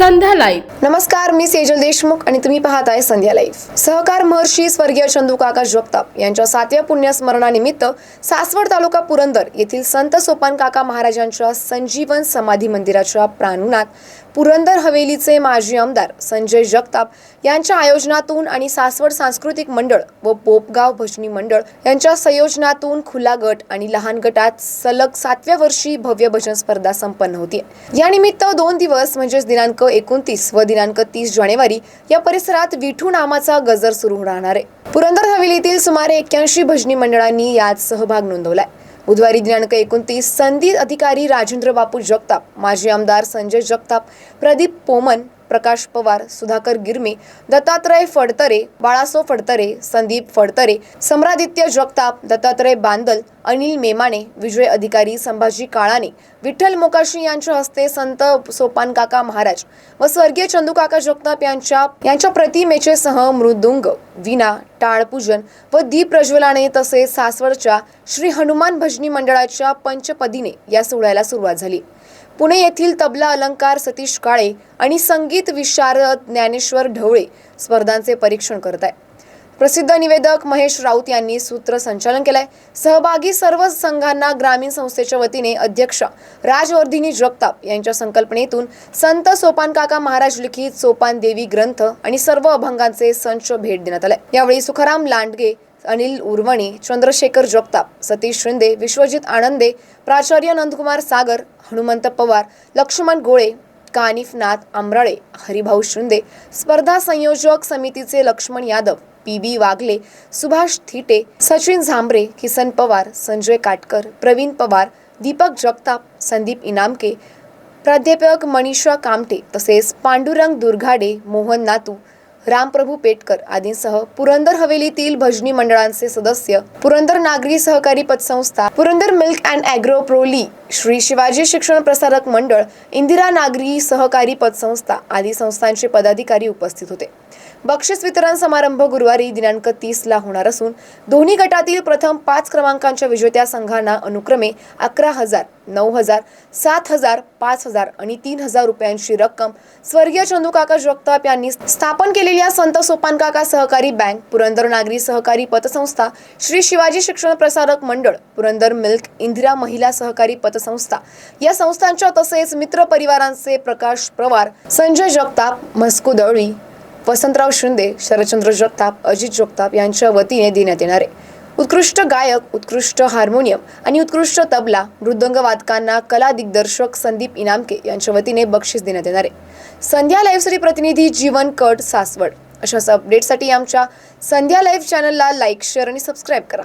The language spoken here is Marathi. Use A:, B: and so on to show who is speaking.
A: संध्या लाईव्ह.
B: नमस्कार मी सेजल देशमुख आणि तुम्ही पाहताय संध्या लाईव्ह. सहकार महर्षी स्वर्गीय चंदू काका जगताप यांच्या सातव्या पुण्यस्मरणानिमित्त सासवड तालुका पुरंदर येथील संत सोपान काका महाराजांच्या संजीवन समाधी मंदिराच्या प्रांगणात पुरंदर हवेलीचे माजी आमदार संजय जगताप यांच्या आयोजनातून आणि सासवड सांस्कृतिक मंडळ व पोपगाव भजनी मंडळ यांच्या संयोजनातून खुला गट आणि लहान गटात सलग सातव्या वर्षी भव्य भजन स्पर्धा संपन्न होती. यानिमित्त दोन दिवस म्हणजेच दिनांक एकोणतीस व दिनांक तीस जानेवारी या परिसरात विठू नामाचा गजर सुरू राहणार आहे. पुरंदर हवेलीतील सुमारे एक्क्याऐंशी भजनी मंडळांनी यात सहभाग नोंदवलाय. बुधवारी दिनांक एकोणतीस संदीप अधिकारी राजेंद्र बापू जगताप माजी आमदार संजय जगताप प्रदीप पोमन प्रकाश पवार सुधाकर गिरमे दत्तात्रय फडतरे बाळासो फडतरे संदीप फडतरे सम्रादित्य जगताप दत्तात्रय बांदल अनिल मेमाने विजय अधिकारी संभाजी काळाने विठ्ठल मोकाशी यांच्या हस्ते संत सोपान काका महाराज व स्वर्गीय चंदूकाका जगताप यांच्या यांच्या प्रतिमेचे सह मृदुंग विना टाळपूजन व दीप प्रज्वलाने तसेच सासवडच्या श्री हनुमान भजनी मंडळाच्या पंचपदीने या सोहळ्याला सुरुवात झाली. पुणे येथील तबला अलंकार सतीश काळे आणि संगीत विशारद ज्ञानेश्वर ढवळे स्पर्धांचे परीक्षण करत आहे प्रसिद्ध निवेदक महेश राऊत यांनी सूत्रसंचालन केलंय. सहभागी सर्व संघांना ग्रामीण संस्थेच्या वतीने अध्यक्ष राजवर्धिनी जगताप यांच्या संकल्पनेतून संत सोपान काका महाराज लिखित सोपान देवी ग्रंथ आणि सर्व अभंगांचे संच भेट देण्यात आले. यावेळी सुखाराम लांडगे अनिल उर्वणी चंद्रशेखर जगताप सतीश शिंदे विश्वजित आनंदे प्राचार्य नंदकुमार सागर हनुमंत पवार लक्ष्मण गोळे कानिफनाथ आमराळे हरिभाऊ शिंदे स्पर्धा संयोजक समितीचे लक्ष्मण यादव पी बी वागले सुभाष थिटे सचिन झांबरे किसन पवार संजय काटकर प्रवीण पवार दीपक जगताप संदीप इनामके प्राध्यापक मनीषा कामटे तसेच पांडुरंग दुर्घाडे मोहन नातू रामप्रभू पेटकर आदींसह पुरंदर हवेलीतील भजनी मंडळांचे सदस्य पुरंदर नागरी सहकारी पतसंस्था पुरंदर मिल्क अँड ॲग्रो प्रोली श्री शिवाजी शिक्षण प्रसारक मंडळ इंदिरा नागरी सहकारी पतसंस्था आदी संस्थांचे पदाधिकारी उपस्थित होते. बक्षीस वितरण समारंभ गुरुवारी दिनांक तीसला होणार असून दोन्ही गटातील प्रथम पाच क्रमांकांच्या विजेत्या संघांना अनुक्रमे अकरा हजार नऊ हजार सात हजार पाच हजार आणि तीन हजार रुपयांची रक्कम स्वर्गीय चंदूकाका जगताप यांनी स्थापन केलेल्या संत सोपानकाका सहकारी बँक पुरंदर नागरी सहकारी पतसंस्था श्री शिवाजी शिक्षण प्रसारक मंडळ पुरंदर मिल्क इंदिरा महिला सहकारी संस्था. या संस्थांच्या तसेच मित्र परिवारांचे प्रकाश पवार संजय जगताप मस्कू दळवी वसंतराव शिंदे शरदचंद्र जगताप अजित जगताप यांच्या वतीने देण्यात येणार आहे. उत्कृष्ट गायक उत्कृष्ट हार्मोनियम आणि उत्कृष्ट तबला मृदंग वादकांना कला दिग्दर्शक संदीप इनामके यांच्या वतीने बक्षीस देण्यात येणार आहे. संध्या लाईव्हसाठी प्रतिनिधी जीवन कट सासवड. अशाच अपडेटसाठी आमच्या संध्या लाईव्ह चॅनलला लाईक शेअर आणि सबस्क्राईब करा.